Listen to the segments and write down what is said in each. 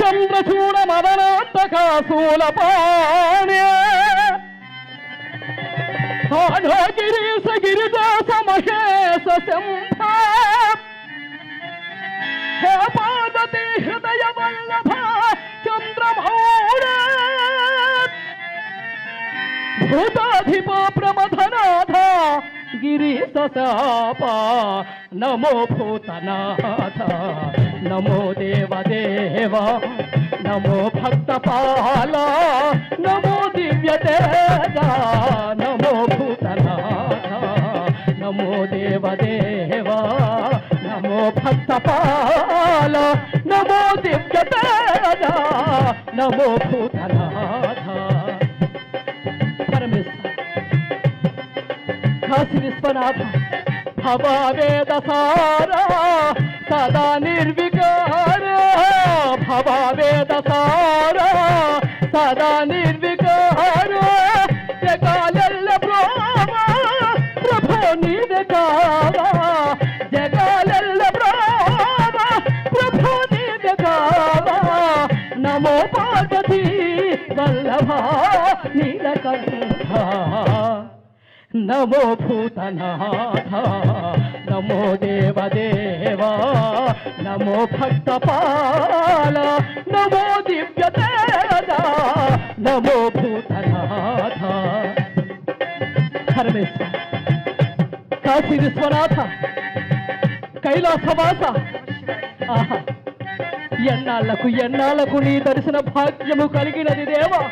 చంద్రచూడ మదనాటకాసూల పాణ్య గిరీశ గిరిదాస మహేశ శంభ. హే పార్వతి హృదయ వల్లభ చంద్రమౌళ. భూతాధిప ప్రమథనాథ గిరీశ శాప నమో భూతనాథ. నమో దేవదేవ నమో భక్తపాల నమో దివ్యదేవ నమో భూతనాథ నమో దేవదేవ నమో భక్తపాల నమో దివ్యదేవ నమో భూతనాథ. పరమేశ్వర కాశీ విశ్వనాథ భవావేద సారా సదా నిర్వికార భవావేద సారా సదా నిర్వికార జగాలెల్ల బ్రోమ ప్రభో నీవే కావా జగాలెల్ల బ్రోమ ప్రభో నీవే కావా నమో పార్వతీ వల్లభా నీలకంఠ నమో భూతనాథ నమో దేవదేవ నమో భక్తపాల నమో దివ్య నమో భూతనాథ. పరమేశ్వర కాశీ విశ్వనాథ కైలాసవాస. ఆహా ఎన్నాళ్ళకు ఎన్నాళ్ళకు నీ దర్శన భాగ్యము కలిగినది దేవా?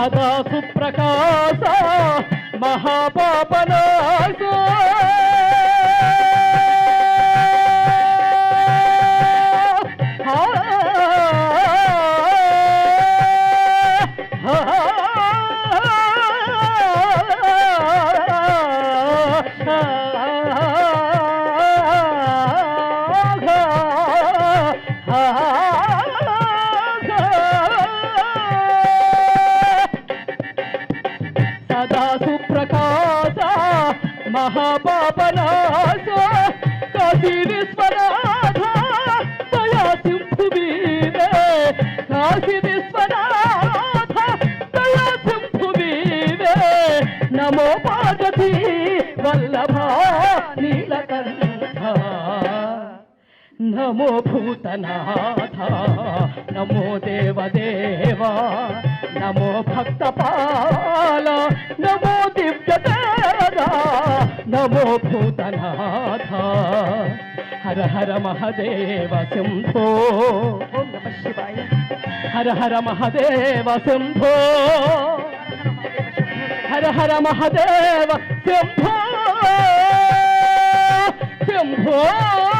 సదా సుప్రకాశ మహాపాపనాశ సదా సుప్రకాశ మహాపాపనాశ కాశీ విశ్వనాథ దయా సింహు వీరే కాశీ విశ్వనాథ దయా సింహు వీరే నమో పార్వతీ వల్లభ నీలకంఠ నమో భూతనాథ నమో దేవదేవా నమో భక్త పా నమో భూతనాథ. హర హర మహదేవ శంభో. నమ శివాయ. హర హర మహదేవ శంభో. హర హర మహదేవ శంభో. శంభో.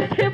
నమ